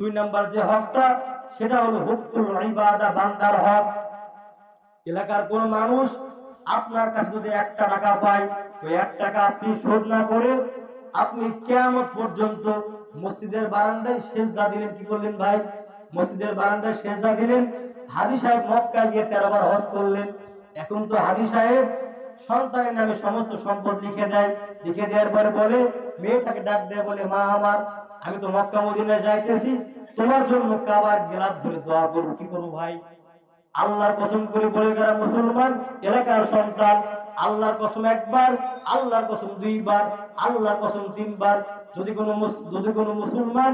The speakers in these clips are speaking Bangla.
দুই নাম্বার যে হকটা, সেটা হলো হুকুল ইবাদা, বান্দার হক। এলাকার কোন মানুষ আপনার কাছে যদি একটা টাকা পায়, ওই এক টাকা আপনি শোধ না করে আপনি কেমন পর্যন্ত মসজিদের বারান্দায় সেজদা দিলেন, কি করলেন ভাই? মসজিদের বারান্দায় সেজদা দিলেন হাদি সাহেব মক্কা গিয়ে তেরো বার হজ করলেন। এখন তো হাদি সাহেব সন্তানের নামে সমস্ত সম্পদ লিখে দেয়। লিখে দেওয়ার পরে বলে, মেয়েটাকে ডাক দেয় বলে, মা আমার আমি তো মক্কা মদিনায় যাইতেছি। তোমার জন্য কাবার গেলাপ ধরে দোয়া করব। কি করব ভাই? আল্লাহর কসম করে বলে গেলা মুসলমান, এলাকার সন্তান, আল্লাহর কসম একবার, আল্লাহর কসম দুইবার, আল্লাহর কসম তিনবার। যদি কোনো যদি কোনো মুসলমান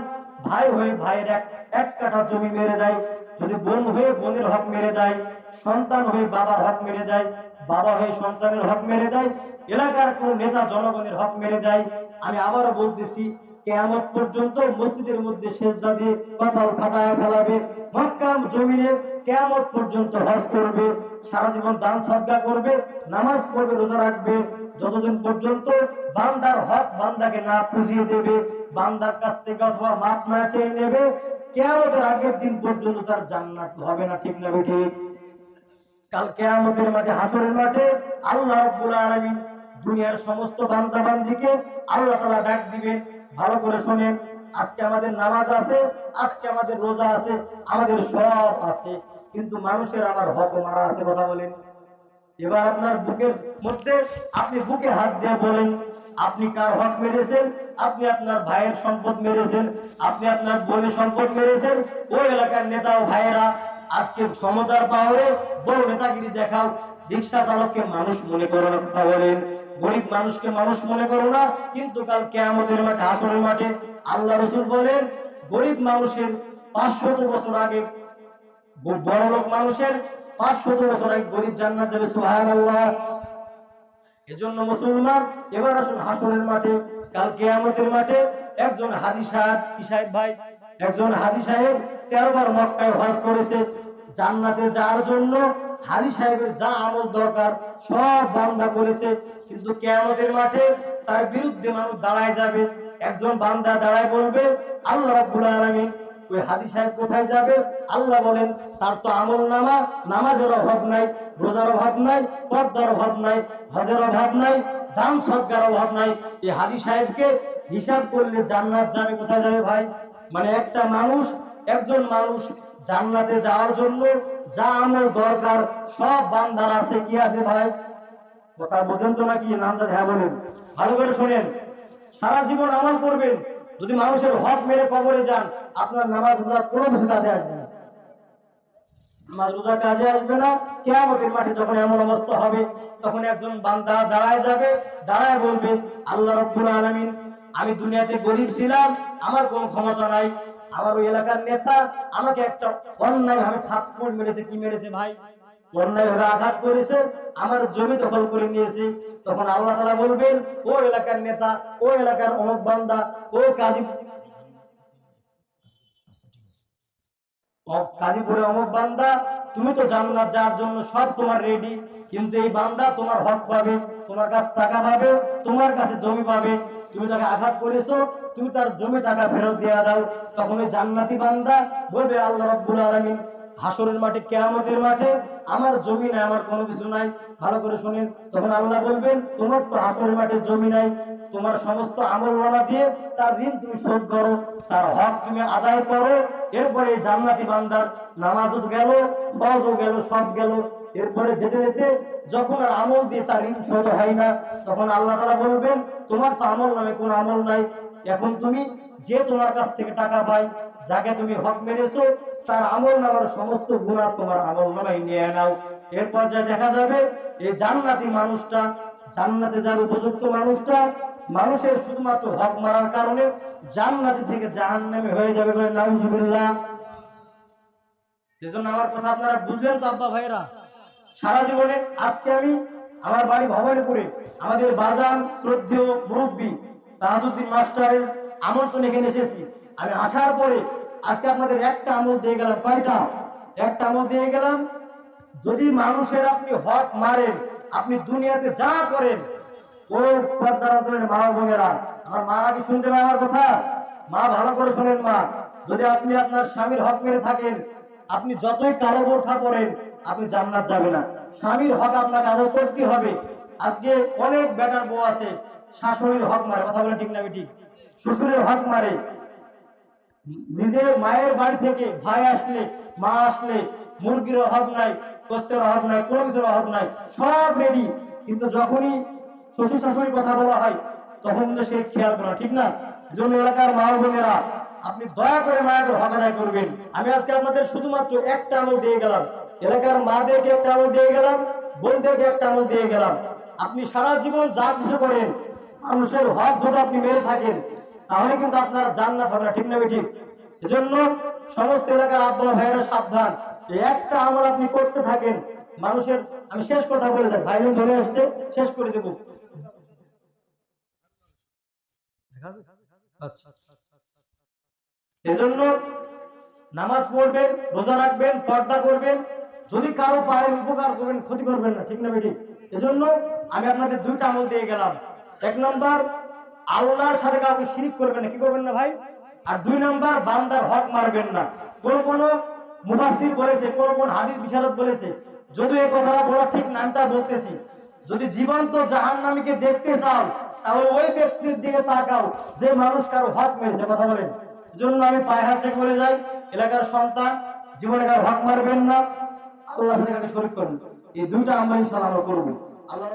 ভাই হয়ে ভাইয়ের এক এক কাঠা জমি মেরে দেয়, যদি বোন হয়ে বোনের হক মেরে দেয়, সন্তান হয়ে বাবার হক মেরে দেয়, বাবা হয়ে সন্তানের হক মেরে দেয়, এলাকার কোন নেতা জনগণের হক মেরে দেয়, আমি আবারও বলতেছি কেয়ামত পর্যন্ত মসজিদের মধ্যে সেজদা দিয়ে কপাল ফাটায় ফেলাবে। মক্কাম জমিনে কেয়ামত পর্যন্ত হজ করবে, সারা জীবন দান সদ্গা করবে, নামাজ পড়বে, রোজা রাখবে। যতদিন পর্যন্ত বান্দার হক বান্দাকে না পুজিয়ে দেবে, বান্দার কাছ থেকে অথবা মাপ না চেয়ে নেবে, কেয়ামতের আগের দিন পর্যন্ত তার জান্নাত হবে না, ঠিক না ঠিক কাল কেয়ামতের মাঠে, হাসরের মাঠে আল্লাহ রাব্বুল আলামিন দুনিয়ার সমস্ত বান্দা বান্দিকে আল্লাহ তাআলা ডাক দিবেন ভালো করে শুনেন, আজকে আমাদের নামাজ আছে, আজকে আমাদের রোজা আছে, আমাদের সব আছে, কিন্তু মানুষের আমার হক মারা আছে কথা বলেন। এবার আপনার বুকের মধ্যে আপনি বুকে হাত দিয়ে বলেন, আপনি কার হক মেরেছেন? আপনি আপনার ভাইয়ের সম্পদ মেরেছেন, আপনি আপনার বোনের সম্পদ মেরেছেন, ওই এলাকার নেতা ও ভাইয়েরা, আজকে ক্ষমতার পাওয়ারে বড় নেতাগিরি দেখাও, রিক্সা চালককে মানুষ মনে করো না কথা বলেন। গরিব মানুষকে মানুষ মনে করো না, কিন্তু কাল কেয়ামতের মাঠে, আসরের মাঠে আল্লাহ রসুল বলেন, গরিব মানুষের পাঁচশত বছর আগে, বড় লোক মানুষের পাঁচশত বছর আগে গরিব জান্নাত দেবে সুহান আল্লাহ এজন্য মুসলমান, এবার আসুন হাসনের মাঠে, কাল কেয়ামতের মাঠে একজন হাদি সাহেব সাহেব ভাই? একজন হাদি সাহেব তেরো বার মক্কায় হজ করেছে, জান্নাতে যাওয়ার জন্য হাদি সাহেবের যা আমল দরকার, সব বান্দা করেছে কিন্তু কেয়ামতের মাঠে তার বিরুদ্ধে মানুষ দাঁড়ায় যাবে। একজন বান্দা দাঁড়ায় বলবে, আল্লাহ রাব্বুল আলামিন। ওই হাদি সাহেব কোথায় যাবে? আল্লাহ বলেন, তার তো আমল নামা, নামাজের অভাব নাই, রোজার অভাব নাই, পর্দার অভাব নাই, হজের অভাব নাই, দান সৎকার অভাব নাই। এই হাদি সাহেবকে হিসাব করলে জান্নাত যাবে, কোথায় যাবে ভাই? মানে একটা মানুষ একজন মানুষ জান্নাতে যাওয়ার জন্য যা আমল দরকার, সব বান্দার আছে, কি আছে ভাই? কথা বোঝেন তো নাকি? নামটা হ্যাঁ বলেন। ভালো করে শোনেন। সারা জীবন আমল করবেন। যদি মানুষের হক মেরে কবরে যান, আপনার নামাজ রোজার কোনো কিছু কাজে আসবে না। নামাজ রোজা কাজে আসবে না। কেয়ামতের মাঠে যখন এমন অবস্থা হবে, তখন একজন বান্দা দাঁড়ায় যাবে, দাঁড়ায় বলবে, আল্লাহ রব্বুল আলামিন, আমি দুনিয়াতে গরিব ছিলাম, আমার কোনো ক্ষমতা নাই। আমার ওই এলাকার নেতা আমাকে একটা অন্যায় ভাবে থাপ্পড় মেরেছে। কি মেরেছে ভাই? অন্যায় ভাবে আঘাত করেছে, আমার জমি দখল করে নিয়েছে। তখন আল্লাহ তাআলা বলবেন, ও এলাকার নেতা, ও এলাকার অমুক বান্দা, ও কাজী কাজীপুরে অমুক বান্দা, তুমি তো জান্নাত যাওয়ার জন্য সব তোমার রেডি কিন্তু এই বান্দা তোমার হক পাবে, তোমার কাছে টাকা পাবে, তোমার কাছে জমি পাবে। তুমি তাকে আঘাত করেছ তুমি তার জমি টাকা ফেরত দেওয়া দাও তখন ওই জান্নাতি বান্দা বলবে, আল্লাহ রাব্বুল আলামিন হাসরের মাঠে, কেয়ামতের মাঠে আমার জমি নাই, আমার কোনো কিছু নাই। ভালো করে শুনেন তখন আল্লাহ বলবেন, তোমার তো হাসরের মাঠে জমি নাই, তোমার সমস্ত আমল নামা দিয়ে তার ঋণ তুমি শোধ করো, তার হক তুমি আদায় করো। এরপরে জান্নাতি বান্দার নামাজও গেল হজও গেল, সব গেল। এরপরে যেতে যেতে যখন আর আমল দিয়ে তার ঋণ শোধ হয় না, তখন আল্লাহ তারা বলবেন, তোমার তো আমল নামে কোনো আমল নাই এখন তুমি যে তোমার কাছ থেকে টাকা পায় যাকে তুমি হক মেরেছো তার আমল নামার সমস্ত গুণা তোমার আমল নামাই নিয়ে নাও। এরপর যা দেখা যাবে, এই জান্নাতি মানুষটা, জান্নাতে যার উপযুক্ত মানুষটা, মানুষের শুধুমাত্র হক মারার কারণে জান্নাতি থেকে জাহান নামে হয়ে যাবে বলে নাউজুবিল্লাহ। সেজন্য আমার কথা আপনারা বুঝলেন তো, আব্বা ভাইরা সারা জীবনে আজকে আমি আমার বাড়ি ভবানীপুরে, আমাদের বাজান শ্রদ্ধেয় মুরব্বী তাহাজুদ্দিন মাস্টারের আমন্ত্রণ এখানে এসেছি। আমি আসার পরে আজকে আপনাদের একটা আমল দিয়ে গেলাম। কয়টা? একটা আমল দিয়ে গেলাম, যদি মানুষের আপনি হক মারেন, আপনি দুনিয়াতে যা করেন, ও পর্দার অন্তরের মা বোনেরা, আমার মারা কি শুনতে আমার কথা? মা, ভালো করে শোনেন মা। যদি আপনি আপনার স্বামীর হক মেরে থাকেন, আপনি যতই কালো বোরখা পরেন, আপনি জান্নাত যাবে না। স্বামীর হক আপনাকে আদর করতে হবে। আজকে অনেক বেটার বউ আছে। শাশুড়ির হক মারে, কথা বলে ঠিক না ঠিক? শ্বশুরের হক মারে। নিজের মায়ের বাড়ি থেকে ভাই আসলে, মা আসলে, মুরগির অভাব নাই কষ্টের অভাব নাই, কোনো কিছুর অভাব নাই, সব রেডি কিন্তু যখনই শ্বশুর শাশুড়ির কথা বলা হয়, তখন কিন্তু সে খেয়াল করে ঠিক না? জন্য এলাকার মা বোনেরা, আপনি দয়া করে মায়ের হক আদায় করবেন। আমি আজকে আপনাদের শুধুমাত্র একটা আমল দিয়ে গেলাম। এলাকার মাদেরকে একটা আমল দিয়ে গেলাম, বোনদেরকে একটা আমল দিয়ে গেলাম। আপনি সারা জীবন যা কিছু করেন মানুষের হক যদি আপনি মেরে থাকেন তাহলে কিন্তু আপনার জান্নাত হবে না। ঠিক না ঠিক এজন্য সমস্ত এলাকার আব্বা ভাইয়েরা সাবধান একটা আমল আপনি করতে থাকেন মানুষের আমি শেষ কথা বলে যাই ভাইজন ধরে আসতে শেষ করে দেবো। আচ্ছা। এজন্য নামাজ পড়বেন রোজা রাখবেন পর্দা করবেন যদি কারও পায়ের উপকার করবেন ক্ষতি করবেন না। ঠিক না বেটি এজন্য আমি আপনাদের দুইটা আমল দিয়ে গেলাম। এক নম্বর, আল্লাহর সাথে কাউকে শিরিক করবেন না, কি করবেন না ভাই? আর দুই নম্বর, বান্দার হক মারবেন না। কোন কোন মুফাসসির বলেছে, কোন কোন হাদিস বিশারদ বলেছে, যদি এই কথাটা বলা ঠিক না, আমি তা বলতেছি। যদি জীবন্ত জাহান্নামীকে দেখতে চাও, তাহলে ওই ব্যক্তির দিকে তাকাও, যে মানুষ কারও হক মেরেছে। কথা বলেন। জন্য আমি পায়ে হাত বলে যাই, এলাকার সন্তান, জীবনে কারও হক মারবেন না আল্লাহ কাকে শরীর করবেন এই দুইটা আমরা ইনশাআল্লাহ আমরা করব। আল্লাহ